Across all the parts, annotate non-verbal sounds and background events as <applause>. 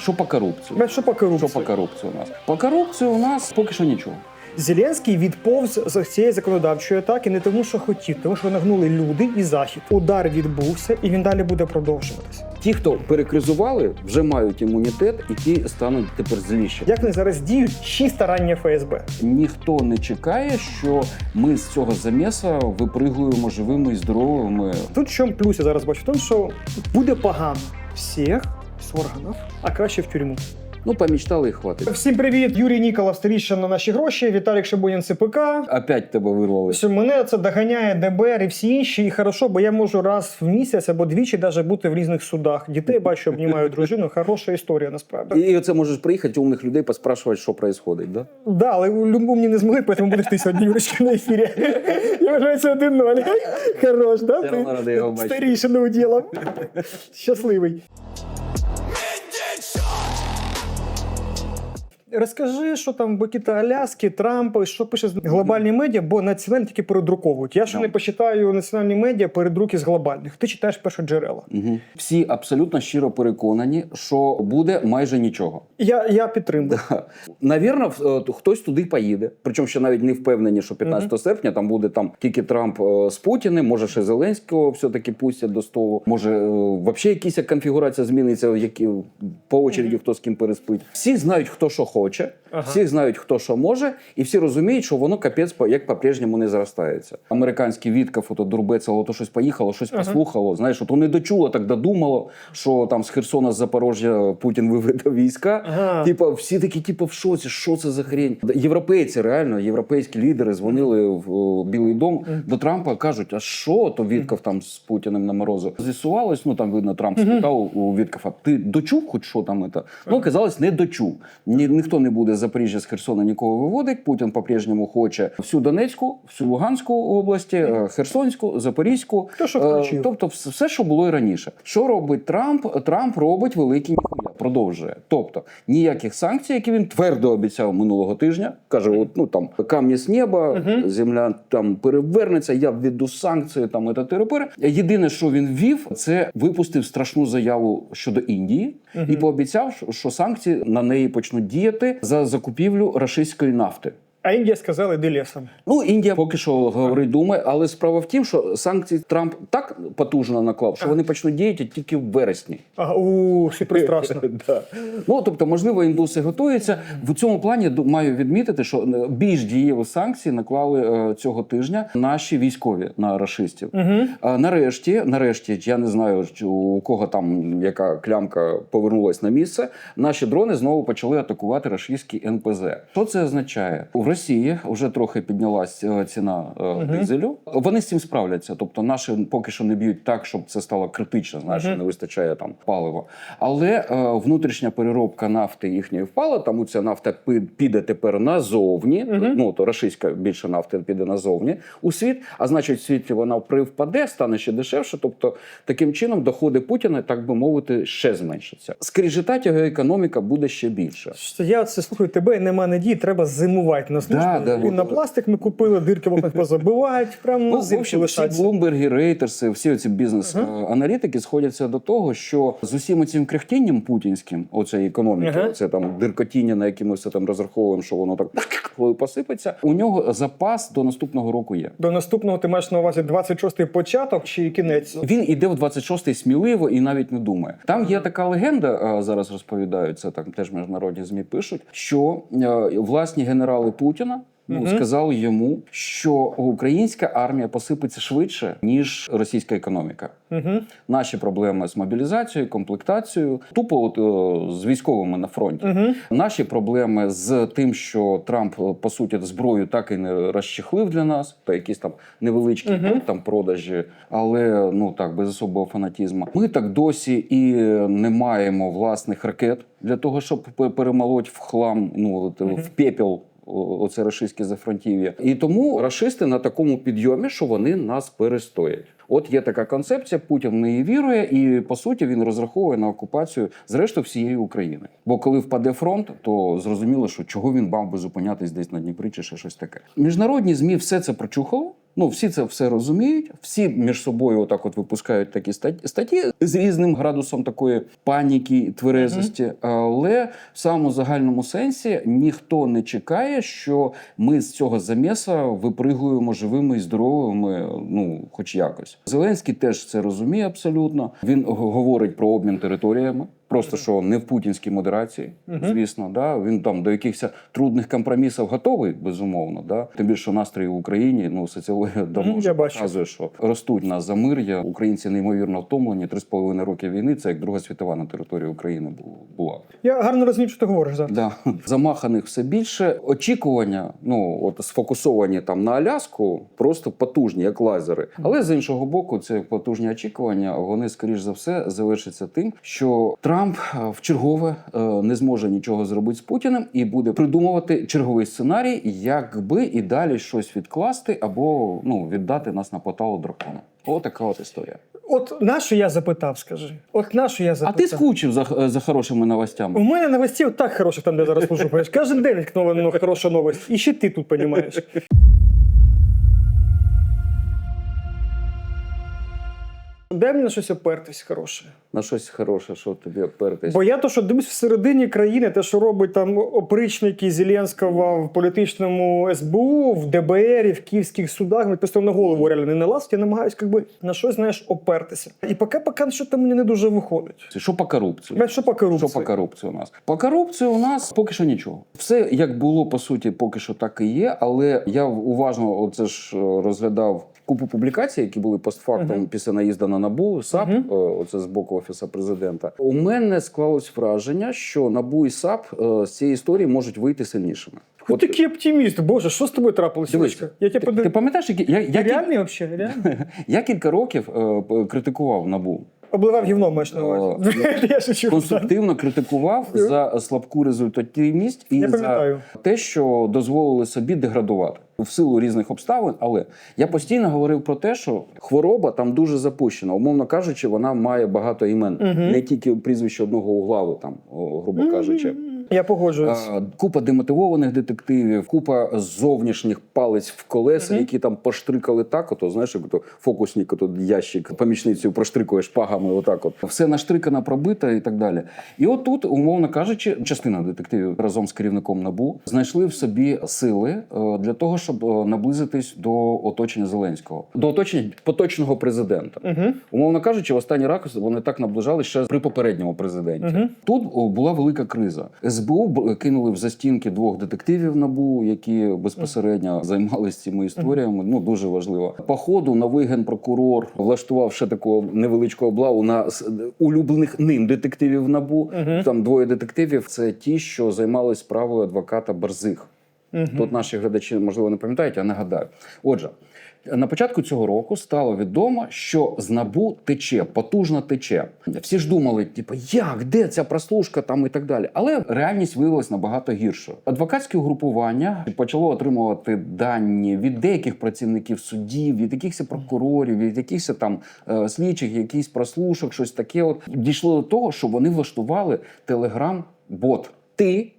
Що по корупції? Що по корупції? Що по корупції у нас? По корупції у нас поки що нічого. Зеленський відповз з цієї законодавчої атаки не тому, що хотів, тому що нагнули люди і захід. Удар відбувся, і він далі буде продовжуватися. Ті, хто перекризували, вже мають імунітет, і ті стануть тепер зліші. Як вони зараз діють? Й старання ФСБ. Ніхто не чекає, що ми з цього заміса випригуємо живими і здоровими. Тут що плюс я зараз бачу, в тому, що буде погано всіх органів, а краще в тюрму. Ну, помічтали і хватить. Всім привіт, Юрій Ніколов, Старіща на наші гроші, Віталік Шабунін ЦПК. Опять тебе вирвали. Мене це доганяє ДБР і всі інші, і хорошо, бо я можу раз в місяць або двічі даже бути в різних судах. Дітей бачу, обнімаю дружину. Хороша історія насправді. І оце можеш приїхати умних людей, поспрашувати, що відбувається, да? Да, але умні не змогли, тому будеш ти сьогодні Юрочка на ефірі. Я вважаю, це один ноль. Хорош, да? Бачити. Старішину уділом. Щасливий. Розкажи, що там Бакіта Аляски, Трамп, що пише глобальні медіа, бо національні тільки передруковують. Я ще Да. не почитаю національні медіа передруки з глобальних. Ти читаєш перші джерела. Угу. Всі абсолютно щиро переконані, що буде майже нічого. Я, я підтримую. Навірно, в- е, хтось туди поїде. Причому ще навіть не впевнені, що 15 серпня там буде там тільки Трамп е, з Путіним, може ще Зеленського все-таки пустять до столу. Може, е, взагалі якась конфігурація зміниться, які по очереді хто з ким переспить. Всі знають, хто що хоче, Ага. всі знають, хто що може, і всі розуміють, що воно капець як по-прежньому не зростається. Американський відкав, ото дурбецело, то щось поїхало, щось Ага. послухало. Знаєш, от не дочуло, так додумало, що там з Херсона з Запорожжя Путін виведе війська. Ага. Типа, всі такі, типу, в шоці, що це за хрень? Європейці, реально, європейські лідери дзвонили в Білий дом до Трампа, кажуть, а що то Вітков там з Путіним на морозу? З'ясувалось, ну там видно, Трамп спитав у Віткова, ти дочув хоч що там це? Ну, казалось, не дочув. Ні, ніхто не буде з Запоріжжя з Херсона нікого виводить. Путін по-прежньому хоче всю Донецьку, всю Луганську області, е, Херсонську, Запорізьку. То, що Е, включив. Тобто, все, що було і раніше. Що робить Трамп? Трамп робить великі продовжує. Тобто ніяких санкцій, які він твердо обіцяв минулого тижня. каже: от ну там камні з неба, земля там перевернеться. Я введу санкції. Там і та тепер. Єдине, що він ввів, це випустив страшну заяву щодо Індії і пообіцяв, що- що санкції на неї почнуть діяти за закупівлю рашистської нафти. А Індія сказала, іди лісом. Ну, Індія поки що говорить, думає, але справа в тім, що санкції Трамп так потужно наклав, що вони почнуть діяти тільки в вересні. А, у. <laughs> Да. Ну тобто, можливо, індуси готуються. В цьому плані маю відмітити, що е, більш дієві санкції наклали е, цього тижня наші військові на рашистів. А нарешті, нарешті, я не знаю, у кого там яка клямка повернулась на місце. Наші дрони знову почали атакувати рашистські НПЗ. Що це означає? Росії вже трохи піднялась е, ціна е, дизелю. Вони з цим справляться. Тобто, наші поки що не б'ють так, щоб це стало критично. Знаєш, що не вистачає там палива. Але е, внутрішня переробка нафти їхньої впала. Тому ця нафта піде тепер назовні. Ну то рашистська більше нафти піде назовні у світ. А значить, в світі вона привпаде, стане ще дешевше. Тобто, таким чином доходи Путіна, так би мовити, ще зменшаться. Скріжитать його економіка буде ще більше. Я це слухаю тебе, нема надії, треба зимувати на службу. Да, да. І на пластик ми купили, дирки в окнах позабивають, прямо Ну, в общем, всі. Bloomberg, рейтерси, всі ці бізнес-аналітики сходяться до того, що з усім цим кряхтінням путінським, оцеї економіки, Ага. це там диркотіння, на яке ми все там розраховуємо, що воно так <laughs> посипеться. У нього запас до наступного року є. До наступного ти маєш на увазі 26-й початок чи кінець? Він іде в 26-й сміливо і навіть не думає. Там є така легенда, зараз розповідають це так, теж міжнародні змі пишуть, що е, власні генерали Путіна. Ну, сказали йому, що українська армія посипеться швидше ніж російська економіка. Угу. Наші проблеми з мобілізацією, комплектацією, тупо от, е, з військовими на фронті. Угу. Наші проблеми з тим, що Трамп е, по суті зброю так і не розчехлив для нас, то якісь там невеличкі там продажі, але ну так без особого фанатізму. Ми так досі і не маємо власних ракет для того, щоб пе- перемолоть в хлам, ну в пепел. Оце рашистське зафронтів'я, і тому рашисти на такому підйомі, що вони нас перестоять. От є така концепція. Путін в неї вірує, і по суті він розраховує на окупацію зрештою всієї України. Бо коли впаде фронт, то зрозуміло, що чого він мав би зупинятись десь на Дніпрі чи ще щось таке. Міжнародні змі все це прочухало. Ну, всі це все розуміють, всі між собою отак от випускають такі стат- статті з різним градусом такої паніки і тверезості. Але в самому загальному сенсі ніхто не чекає, що ми з цього заміса випригуємо живими і здоровими, ну, хоч якось. Зеленський теж це розуміє абсолютно. Він говорить про обмін територіями. Просто що не в путінській модерації, звісно, да він там до якихось трудних компромісів готовий, безумовно. Да тим більше настрої в Україні, ну соціологія давно Мгм, вже показує, що ростуть на замир'я. Українці неймовірно втомлені. Три з половиною роки війни. Це як Друга світова на території України була. Я гарно розумію, що ти говориш зараз. Да. Замаханих все більше. Очікування, ну от сфокусовані там на Аляску, просто потужні, як лазери. Але з іншого боку, це потужні очікування. Вони скоріш за все завершаться тим, що Трамп е, в чергове е, не зможе нічого зробити з Путіним і буде придумувати черговий сценарій, якби і далі щось відкласти або ну віддати нас на поталу дракона. Отака от історія. От на що я запитав, скажи. От на що я А ти скучив за, за хорошими новостями? У мене новостей так хороших там, де я зараз служу. Кожен день нова, нова хороша новость. І ще ти тут, розумієш. Дай мені на щось опертись хороше. На щось хороше, що тобі опертись. Бо я то, що дивлюсь всередині країни, те, що робить там опричники Зеленського в політичному СБУ, в ДБР, в київських судах, мені просто на голову реально не налазить, я намагаюся якби, на щось знаєш, опертися. І поки поки що там мені не дуже виходить. Що по корупції? Знаєш, Що по корупції? Що по корупції у нас? По корупції у нас поки що нічого. Все як було по суті, поки що так і є. Але я уважно оце ж е, розглядав купу публікацій, які були постфактум Мгм. після наїзду на набу САП. Мгм. е, Оце з боку офісу президента. У мене склалось враження, що набу і САП е, з цієї історії можуть вийти сильнішими. От такий оптиміст, боже, що з тобою трапилося? Дивись, я тебе ти, ти пам'ятаєш, які я, я, реальний взагалі? Реальний? <laughs> я кілька років е, критикував набу. Обливав гівно, маєш на увазі. Я <laughs> конструктивно критикував за слабку результативність і за те, що дозволили собі деградувати в силу різних обставин. Але я постійно говорив про те, що хвороба там дуже запущена. Умовно кажучи, вона має багато імен, угу. не тільки прізвище одного углаву, там грубо кажучи. Я погоджуюсь. Купа демотивованих детективів, купа зовнішніх палець в колеса, Мгм. які там поштрикали так. Ото знаєш, як ото фокусник, ото ящик помічницею проштрикує шпагами. Отак, от все наштрикано, пробито і так далі. І от тут, умовно кажучи, частина детективів разом з керівником набу знайшли в собі сили е, для того, щоб е, наблизитись до оточення Зеленського, до оточення поточного президента. Угу. Умовно кажучи, в останній раз вони так наближали ще при попередньому президенті. Мгм. Тут була велика криза. СБУ кинули в застінки двох детективів набу, які безпосередньо займалися цими історіями. Ну дуже важливо. По ходу новий генпрокурор влаштував ще таку невеличку облаву на улюблених ним детективів набу. Там двоє детективів. Це ті, що займалися справою адвоката Барзих. Тут наші глядачі, можливо, не пам'ятають, а нагадаю. Отже, на початку цього року стало відомо, що з набу тече, потужно тече. Всі ж думали, типу, як, де ця прослушка там і так далі. Але реальність виявилась набагато гіршою. Адвокатське угрупування почало отримувати дані від деяких працівників судів, від якихось прокурорів, від якихось там е, слідчих, якихось прослушок, щось таке. От дійшло до того, що вони влаштували телеграм-бот. Ти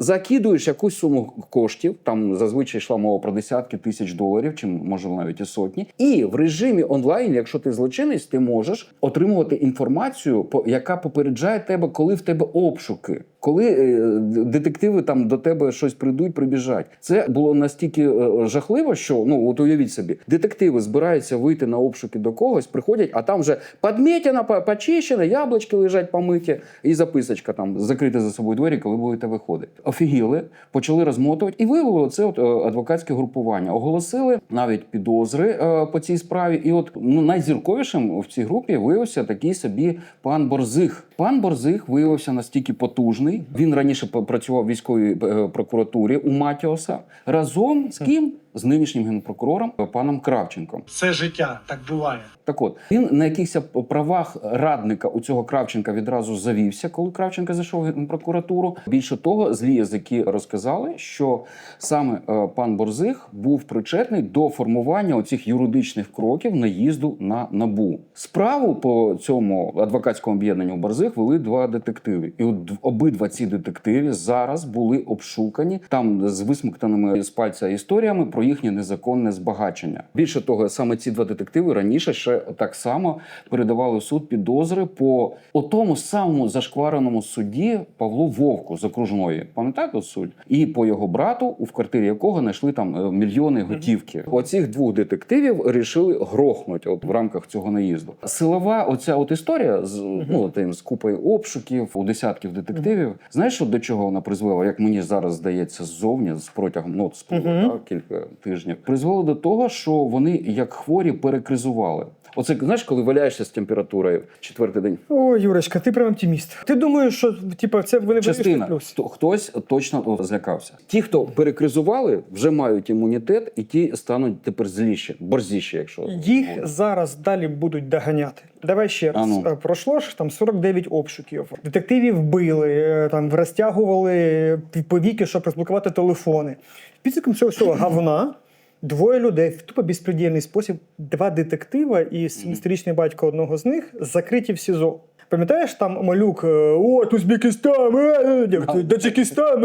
Закидуєш якусь суму коштів, там зазвичай йшла мова про десятки тисяч доларів, чи може навіть і сотні. І в режимі онлайн, якщо ти злочинець, ти можеш отримувати інформацію, яка попереджає тебе, коли в тебе обшуки, коли е, детективи там до тебе щось прийдуть, прибіжать. Це було настільки е, жахливо, що ну от уявіть собі, детективи збираються вийти на обшуки до когось, приходять, а там вже подмітена, по- почищена, яблучки лежать помиті, і записочка там закрити за собою двері, коли будете виходити. Офігіли, почали розмотувати і виявили це от е, адвокатське групування. Оголосили навіть підозри по цій справі. І от ну найзірковішим в цій групі виявився такий собі пан Борзих. Пан Борзих виявився настільки потужний. Він раніше працював в військовій е, прокуратурі у Матіоса разом з ким? З нинішнім генпрокурором паном Кравченком. Це життя, так буває. Так от він на якихось правах радника у цього Кравченка відразу завівся, коли Кравченка зайшов в прокуратуру. Більше того, злі язики розказали, що саме е, пан Борзих був причетний до формування оцих юридичних кроків наїзду на набу. Справу по цьому адвокатському об'єднанню Борзих вели два детективи, і от обидва ці детективи зараз були обшукані там з висмоктаними з пальця історіями про їхнє незаконне збагачення. Більше того, саме ці два детективи раніше ще так само передавали в суд підозри по тому самому зашквареному судді Павлу Вовку з окружної. Пам'ятаєте суть? І по його брату, у квартирі якого знайшли там е, мільйони готівки. Оцих двох детективів рішили грохнути от в рамках цього наїзду. Силова, оця от історія з ну тим з купою обшуків у десятків детективів. Знаєш, що до чого вона призвела? Як мені зараз здається, ззовні з протягом ну, Мгм. так, кілька тижнів, призвело до того, що вони як хворі перекризували. Оце знаєш, коли валяєшся з температурою четвертий день. О, Юрочка, ти прям оптиміст. Ти думаєш, що типу, це вони Частина плюс? хто- хтось точно злякався. Ті, хто перекризували, вже мають імунітет, і ті стануть тепер зліші, борзіші, якщо Їх зараз далі будуть доганяти. Давай ще раз. А ну. Е, Пройшло ж там 49 обшуків. Детективів били, е, там розтягували повіки, щоб розблокувати телефони. Підсумком цього всього говна. Двоє людей в тупо безпредельний спосіб, два детектива і 70-річний батько одного з них закриті в СІЗО. Пам'ятаєш там малюк, е, от Узбекистан, е, е, Таджикистан,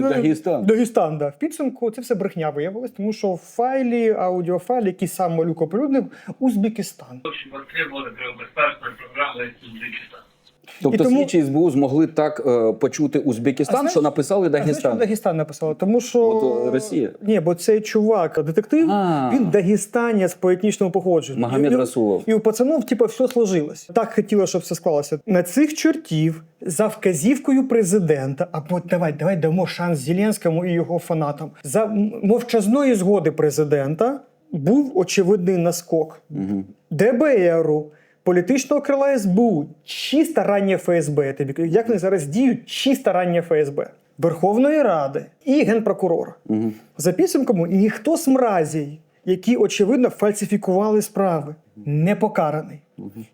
Дагестан. Дагестан, да. В підсумку це все брехня виявилось, тому що в файлі, аудіофайлі, який сам малюк оприлюднив, Узбекистан. очень Тобто тому- слідчі СБУ змогли так е, почути Узбекистан, А знаєш- що написали А знаєш, Дагестан. Дагестан написала? Тому що От, Росія. Ні, бо цей чувак, детектив, А. він дагестанець по етнічному походженню. Магомед І- Расулов. І у пацанов, типу, все сложилось. Так хотіло, щоб все склалося. На цих чортів за вказівкою президента, або давай, давай дамо шанс Зеленському і його фанатам. За мовчазної згоди президента був очевидний наскок. ДБРу, політичного крила СБУ, чисте раннє ФСБ. Як вони зараз діють, чисте раннє ФСБ. Верховної Ради і генпрокурора. За підсумком, ніхто з мразій, які очевидно фальсифікували справи, не покараний.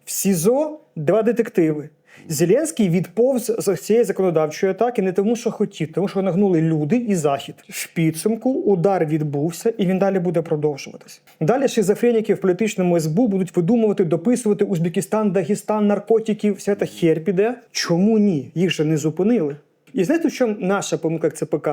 В СІЗО два детективи. Зеленський відповз з цієї законодавчої атаки не тому, що хотів, тому що нагнули люди і захід. В підсумку удар відбувся, і він далі буде продовжуватись. Далі шизофреніки в політичному СБУ будуть видумувати, дописувати Узбекистан, Дагестан, наркотики, вся та хер піде. Чому ні? Їх же не зупинили. І знаєте, в чому наша помилка ЦПК?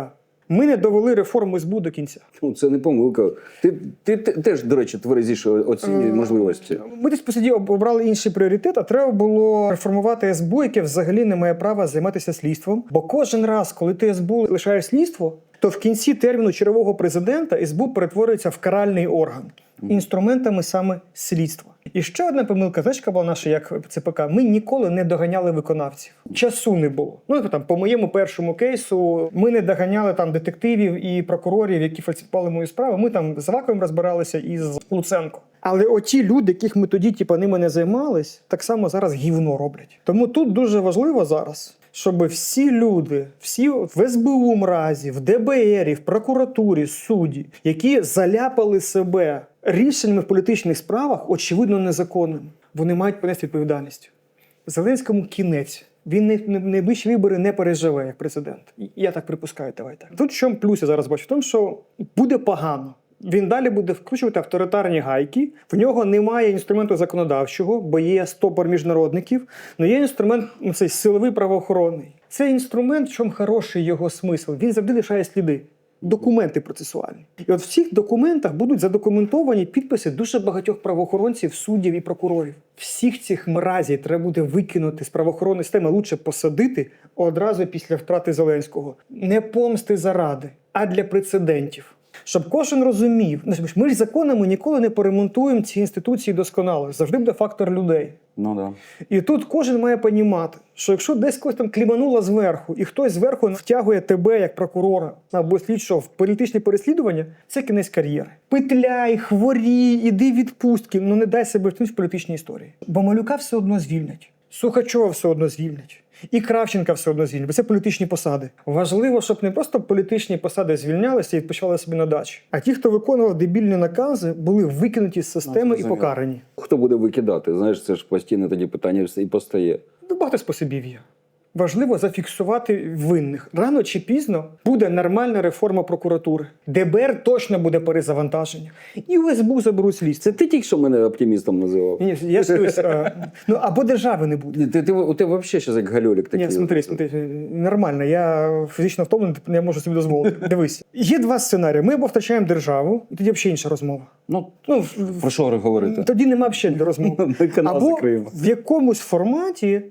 Ми не довели реформу СБУ до кінця. Ну, це не помилка. Ти, ти, ти теж, до речі, тверезіше оцінює можливості. Ми десь посиді об- обрали інший пріоритет, а треба було реформувати СБУ, яке взагалі не має права займатися слідством. Бо кожен раз, коли ти СБУ лишаєш слідство, то в кінці терміну чергового президента СБУ перетворюється в каральний орган інструментами саме слідства. І ще одна помилка, яка була наша як ЦПК. Ми ніколи не доганяли виконавців. Часу не було. Ну там по моєму першому кейсу ми не доганяли там детективів і прокурорів, які фальсифікували мою справу. Ми там з Ваковим розбиралися і з Луценко. Але оті люди, яких ми тоді, типу, ними не займались, так само зараз гівно роблять. Тому тут дуже важливо зараз, щоб всі люди, всі в СБУ мразі, в ДБРі, в прокуратурі, судді, які заляпали себе рішеннями в політичних справах, очевидно, незаконними, вони мають понести відповідальність. Зеленському кінець. Він не, не, найближчі вибори не переживе як президент. Я так припускаю, давайте. Тут чому плюс я зараз бачу? В тому, що буде погано. Він далі буде вкручувати авторитарні гайки. В нього немає інструменту законодавчого, бо є стопор міжнародників, але є інструмент ну, цей силовий правоохоронний. Цей інструмент, в чому хороший його смисл, він завжди лишає сліди. Документи процесуальні. І от в цих документах будуть задокументовані підписи дуже багатьох правоохоронців, суддів і прокурорів. Всіх цих мразів треба буде викинути з правоохоронної системи, лучше посадити одразу після втрати Зеленського. Не помсти заради, а для прецедентів. Щоб кожен розумів, ну, ми ж законами ніколи не поремонтуємо ці інституції досконало. Завжди буде фактор людей. Ну да. І тут кожен має понімати, що якщо десь когось там клімануло зверху, і хтось зверху втягує тебе як прокурора або слідчого в політичні переслідування, це кінець кар'єри. Петляй, хворій, іди відпустки, ну не дай себе в політичні історії. Бо малюка все одно звільнять. Сухачова все одно звільнять. І Кравченка все одно звільнили, бо це політичні посади. Важливо, щоб не просто політичні посади звільнялися і відпочивали собі на дачі, а ті, хто виконував дебільні накази, були викинуті з системи і покарані. Хто буде викидати? Знаєш, це ж постійно тоді питання і постає. Ну, багато способів є. Важливо зафіксувати винних. Рано чи пізно буде нормальна реформа прокуратури. ДБР точно буде перезавантаження. І у СБУ заберуть слідство. Це ти тільки що мене оптимістом називав. Ні, я ж ну або держави не буде. Ти, ти, у тебе взагалі зараз як гальолік такий. Ні, смотри, смотри, нормально. Я фізично втомлений, я можу собі дозволити. <laughs> Дивись, є два сценарії. Ми або втрачаємо державу, і тоді взагалі інша розмова. Ну, Ну про що говорити? тоді нема взагалі розмови. <laughs> Ми канал Або закриємо. в якомусь форматі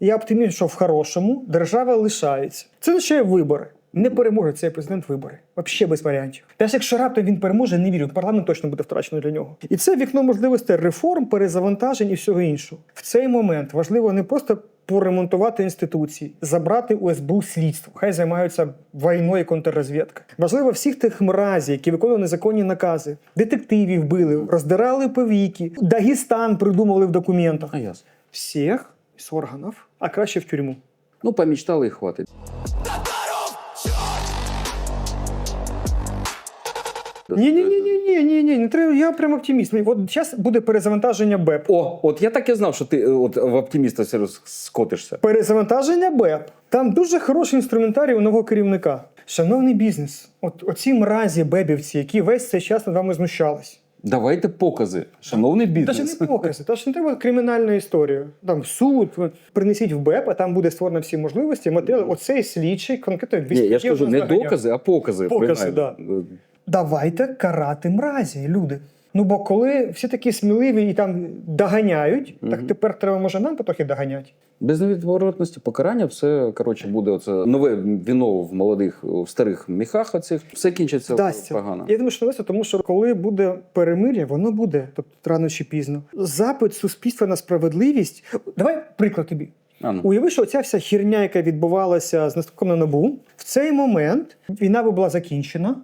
я оптиміст, що в хорошому держава лишається. Це означає вибори. Не переможе цей президент вибори. Взагалі без варіантів. Навіть якщо раптом він переможе, не вірю, парламент точно буде втрачено для нього. І це вікно можливостей реформ, перезавантажень і всього іншого. В цей момент важливо не просто поремонтувати інституції, забрати у СБУ слідство. Хай займаються війною і контррозвідка. Важливо всіх тих мразів, які виконували незаконні накази, детективів били, роздирали повіки, Дагестан придумали в документах. А ясно. Всіх з органів, а краще в тюрму. Ну, помічтали і хватить. Ні, ні, ні, ні, ні, ні, ні, не треба. Я прям оптиміст. От зараз буде перезавантаження БЕП. О, от я так і знав, що ти е, от в оптиміста серйоз скотишся. Перезавантаження БЕП. Там дуже хороший інструментарій у нового керівника. Шановний бізнес, от оці мразі бебівці, які весь цей час над вами знущались. Давайте покази, шановний Та бізнес. ж не покази, та ж не треба кримінальну історію. Там суд, принесіть в БЕП, а там буде створено всі можливості, матеріали. Оцей слідчий конкретно Ні, я ж кажу, не докази. а покази. Покази, да. Давайте карати мразі, люди. Ну бо коли всі такі сміливі і там доганяють, так тепер треба може нам потрохи доганяти. Без невідворотності покарання все коротше буде оце нове віно в молодих, в старих міхах оцих. Все кінчиться Вдасться. погано. Я думаю, що вдасться, тому що коли буде перемир'я, воно буде, тобто рано чи пізно. Запит суспільства на справедливість. Давай приклад тобі. А, ну. Уяви, що ця вся хірня, яка відбувалася з наступком на набу, в цей момент війна би була закінчена,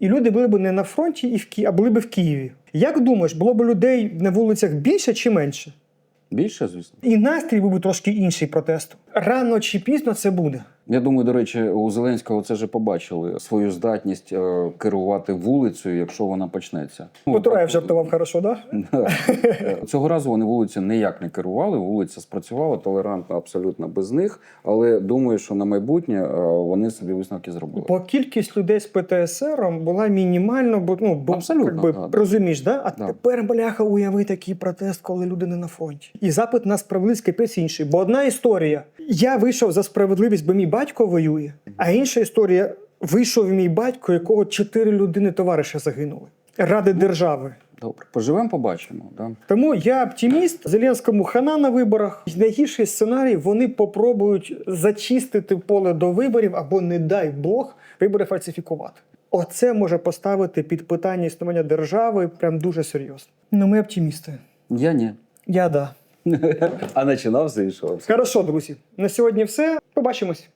і люди були б не на фронті, і в Ки... а були б в Києві. Як думаєш, було б людей на вулицях більше чи менше? Більше, звісно. І настрій був би трошки інший протесту. Рано чи пізно це буде. Я думаю, до речі, у Зеленського це вже побачили свою здатність е, керувати вулицею, якщо вона почнеться. Ну, Потураєв жартував хорошо, да? <laughs> Да. Цього разу вони вулицю ніяк не керували. Вулиця спрацювала толерантно, абсолютно без них. Але думаю, що на майбутнє е, вони собі висновки зробили. Бо кількість людей з ПТСР була мінімально, бо ну бо Абсолютно, якби, да, да. розумієш, да? А Да. тепер бляха уяви такий протест, коли люди не на фронті. І запит на справедливість капець інший. Бо одна історія: я вийшов за справедливість, бо мій батько воює. А інша історія вийшов мій батько, якого чотири людини товариша загинули ради держави. Добре, поживемо, побачимо. Да? Тому я оптиміст. Зеленському хана на виборах. Найгірший сценарій вони попробують зачистити поле до виборів або, не дай Бог, вибори фальсифікувати. Оце може поставити під питання існування держави прям дуже серйозно. Ну, ми оптимісти. Я ні. Я да. <laughs> А починав з іншого. Хорошо, друзі. На сьогодні все. Побачимось.